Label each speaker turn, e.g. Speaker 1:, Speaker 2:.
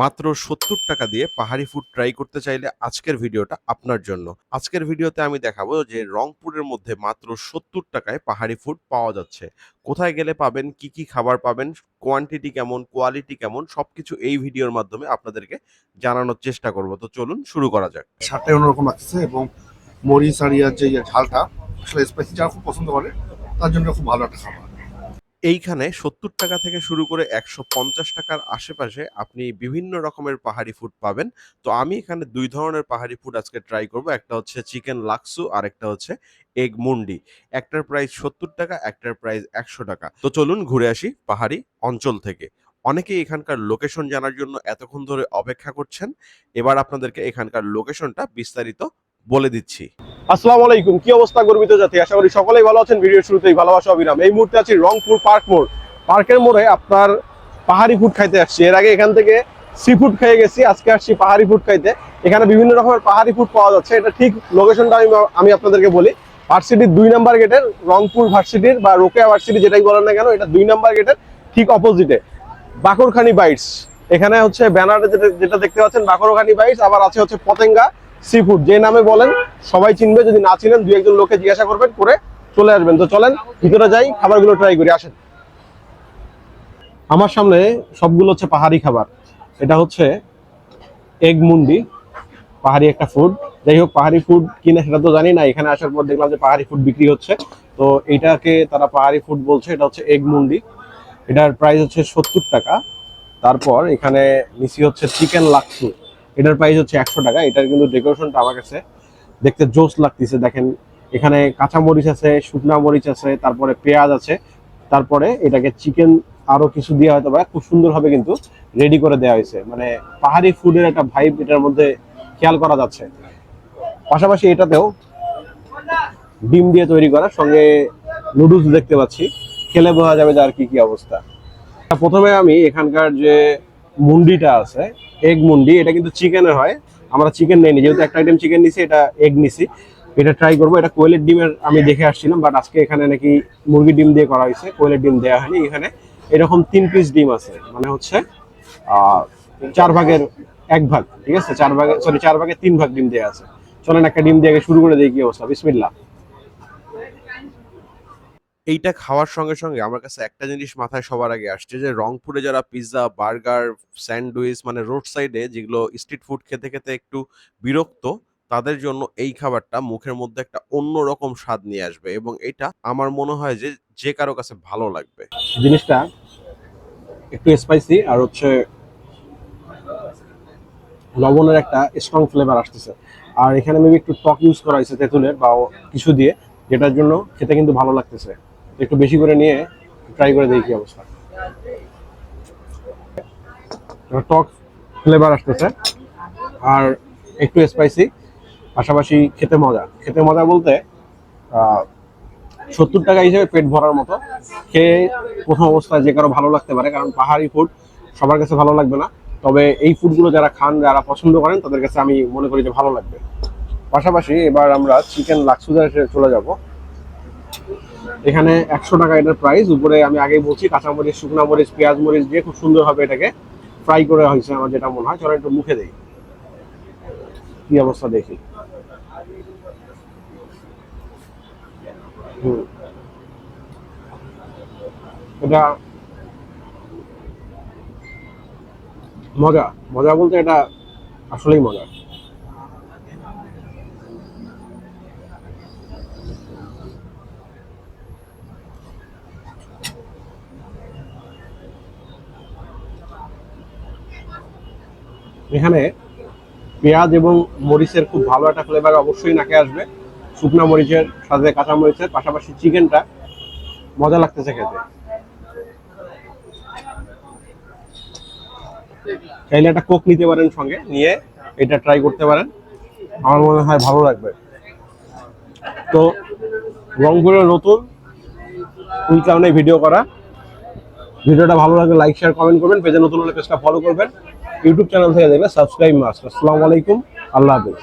Speaker 1: মাত্র সত্তর টাকা দিয়ে পাহাড়ি ফুড ট্রাই করতে চাইলে আজকের ভিডিওটা আপনার জন্য। আজকের ভিডিওতে আমি দেখাবো যে রংপুরের মধ্যে মাত্র সত্তর টাকায় পাহাড়ি ফুড পাওয়া যাচ্ছে। কোথায় গেলে পাবেন, কি কি খাবার পাবেন কোয়ান্টিটি কেমন কোয়ালিটি কেমন, সবকিছু এই ভিডিওর মাধ্যমে আপনাদেরকে জানানোর চেষ্টা করব। তো চলুন শুরু করা যাক।
Speaker 2: স্বাদটাই অন্যরকম লাগছে এবং মরিচ আর ইয়ার যে ঝালটা, আসলে স্পাইসি যারা খুব পছন্দ করে, তার জন্য খুব ভালো একটা খাবার।
Speaker 1: এইখানে সত্তর টাকা থেকে শুরু করে একশো পঞ্চাশ টাকার আশেপাশে আপনি বিভিন্ন রকমের পাহাড়ি ফুড পাবেন। তো আমি এখানে দুই ধরনের পাহাড়ি ফুড আজকে ট্রাই করব। একটা হচ্ছে চিকেন লাক্সু আর একটা হচ্ছে এগ মুন্ডি একটার প্রাইস সত্তর টাকা, একটার প্রাইস একশো টাকা। তো চলুন ঘুরে আসি পাহাড়ি অঞ্চল থেকে। অনেকে এখানকার লোকেশন জানার জন্য এতক্ষণ ধরে অপেক্ষা করছেন। এবার আপনাদেরকে এখানকার লোকেশনটা বিস্তারিত বলে দিচ্ছি।
Speaker 3: আসসালামু আলাইকুম। কি অবস্থা গর্বিত জাতি? আশা করি সকলেই ভালো আছেন। ভিডিওর শুরুতেই ভালোবাসা অবিরাম এই মুহূর্তে আছি রংপুর পার্ক মোড়। পার্কের মোড়ে আপনার পাহাড়ি ফুড খাইতে আসছি। এর আগে এখান থেকে সি ফুড খেয়ে গেছি। আজকে আসছি পাহাড়ি ফুড খাইতে। এখানে বিভিন্ন রকমের পাহাড়ি ফুড পাওয়া যাচ্ছে। এটা ঠিক লোকেশনটা আমি আমি আপনাদেরকে বলি। ভার্সিটির দুই নাম্বার গেটের রংপুর ভার্সিটির বা রোকেয়া ভার্সিটি যেটাই বলেন না কেন, এটা দুই নাম্বার গেটের ঠিক অপোজিটে বাকরখানি বাইটস। এখানে হচ্ছে ব্যানারে যেটা যেটা দেখতে পাচ্ছেন, বাকরখানি বাইটস। আবার আছে হচ্ছে পতেঙ্গা। সি ফুড যে নামে বলেন, সবাই চিনবে, যদি না চিনেন দুই একজন লোকে জিজ্ঞাসা করবেন, করে চলে আসবেন। তো চলেন, ভিতরে যাই, খাবারগুলো ট্রাই করি, আসেন। আমার সামনে সবগুলো হচ্ছে পাহাড়ি খাবার। এটা হচ্ছে এগ মুন্ডি পাহাড়ি একটা ফুড যাই হোক, পাহাড়ি ফুড কিনা, সেটা তো জানি না, এখানে আসার পর দেখলাম যে পাহাড়ি ফুড বিক্রি হচ্ছে। তো এটাকে তারা পাহাড়ি ফুড বলছে, এটা হচ্ছে এগ মুন্ডি এটার প্রাইস হচ্ছে সত্তর টাকা। তারপর এখানে নিচি হচ্ছে চিকেন লাক্সু এটার প্রাইস হচ্ছে একশো টাকা। এটার কিন্তু ডেকোরেশনটা আমার কাছে দেখতে জোস লাগতেছে। দেখেন, এখানে কাঁচা মরিচ আছে, শুকনা মরিচ আছে, তারপরে পেঁয়াজ আছে, তারপরে এটাকে চিকেন আরও কিছু দিয়ে হয়তো বা খুব সুন্দরভাবে কিন্তু রেডি করে দেওয়া হয়েছে। মানে পাহাড়ি ফুডের একটা ভাইব এটার মধ্যে খেয়াল করা যাচ্ছে। পাশাপাশি এটাতেও ডিম দিয়ে তৈরি করা, সঙ্গে নুডলস দেখতে পাচ্ছি। খেলে বোঝা যাবে যে আর কি কি অবস্থা। প্রথমে আমি এখানকার যে মুন্ডিটা আছে এগ মুন্ডি এটা কিন্তু চিকেনের হয়। আমরা চিকেন নেইনি যেহেতু একটা আইটেম চিকেন নিছি এটা এগ নিছি। এটা ট্রাই করব এটা কোয়েলের ডিমের আমি দেখে আসছিলাম বাট আজকে এখানে নাকি মুরগির ডিম দিয়ে করা হয়েছে কোয়েলের ডিম দেওয়া হয়নি। এখানে এরকম তিন পিস ডিম আছে মানে হচ্ছে চার ভাগের এক ভাগ ঠিক আছে? চার ভাগে সরি চার ভাগের তিন ভাগ ডিম দেওয়া আছে। চলেন একটা ডিম দিয়ে শুরু করে দিই কি অবস্থা বিসমিল্লাহ।
Speaker 1: এইটা খাওয়ার সঙ্গে সঙ্গে আমার কাছে একটা জিনিস মাথায় সবার আগে আসছে যে রংপুরে যারা পিৎজা বার্গার স্যান্ডউইচ মানে রোড সাইডে যেগুলো স্ট্রিট ফুড খেতে খেতে একটু বিরক্ত, তাদের জন্য এই খাবারটা মুখের মধ্যে একটা অন্যরকম স্বাদ নিয়ে আসবে এবং এটা আমার মনে হয় যে যে কারও কাছে ভালো লাগবে।
Speaker 3: জিনিসটা একটু স্পাইসি আর হচ্ছে লবণের একটা স্ট্রং ফ্লেভার আসতেছে। আর এখানে মেবি একটু টক ইউজ করা হয়েছে তেঁতুলের বা কিছু দিয়ে, যেটার জন্য খেতে কিন্তু ভালো লাগতেছে। একটু বেশি করে নিয়ে ট্রাই করে দেখি অবস্থা। টক ফ্লেভার আসতেছে। আর একটু স্পাইসি পাশাপাশি খেতে মজা। খেতে মজা বলতে সত্তর টাকা হিসেবে পেট ভরার মতো। খেয়ে প্রথম অবস্থায় যে কারও ভালো লাগতে পারে, কারণ পাহাড়ি ফুড সবার কাছে ভালো লাগবে না। তবে এই ফুডগুলো যারা খান, যারা পছন্দ করেন, তাদের কাছে আমি মনে করি যে ভালো লাগবে। পাশাপাশি এবার আমরা চিকেন লাক্সুজারে চলে যাব। এখানে একশো টাকা এটার প্রাইস উপরে আমি আগেই বলছি, কাঁচামরিচ, শুকনা মরিচ, পেঁয়াজ মরিচ দিয়ে খুব সুন্দর সুন্দরভাবে এটাকে ফ্রাই করে হয়েছে আমার যেটা মনে হয়। চলো একটু মুখে দেই। কি অবস্থা দেখি। এটা মজা। মজা বলতে এটা আসলেই মজা। এখানে পেঁয়াজ এবং মরিচের খুব ভালো একটা ফ্লেভার অবশ্যই নাকে আসবে। শুকনা মরিচের সাথে কাঁচা মরিচের, পাশাপাশি চিকেনটা মজা লাগতেছে খেতে। চাইলে একটা কোক নিতে পারেন সঙ্গে, নিয়ে এটা ট্রাই করতে পারেন। আমার মনে হয় ভালো লাগবে। তো রংপুরের নতুন ফুল কারণে ভিডিও করা। ভিডিওটা ভালো লাগলে লাইক শেয়ার কমেন্ট করবেন। পেজে নতুন হলে পেজটা ফলো করবেন। ইউটিউব চ্যানেল থেকে দেখলে সাবস্ক্রাইব মাস্ট আসসালামু আলাইকুম আল্লাহ হাফিজ।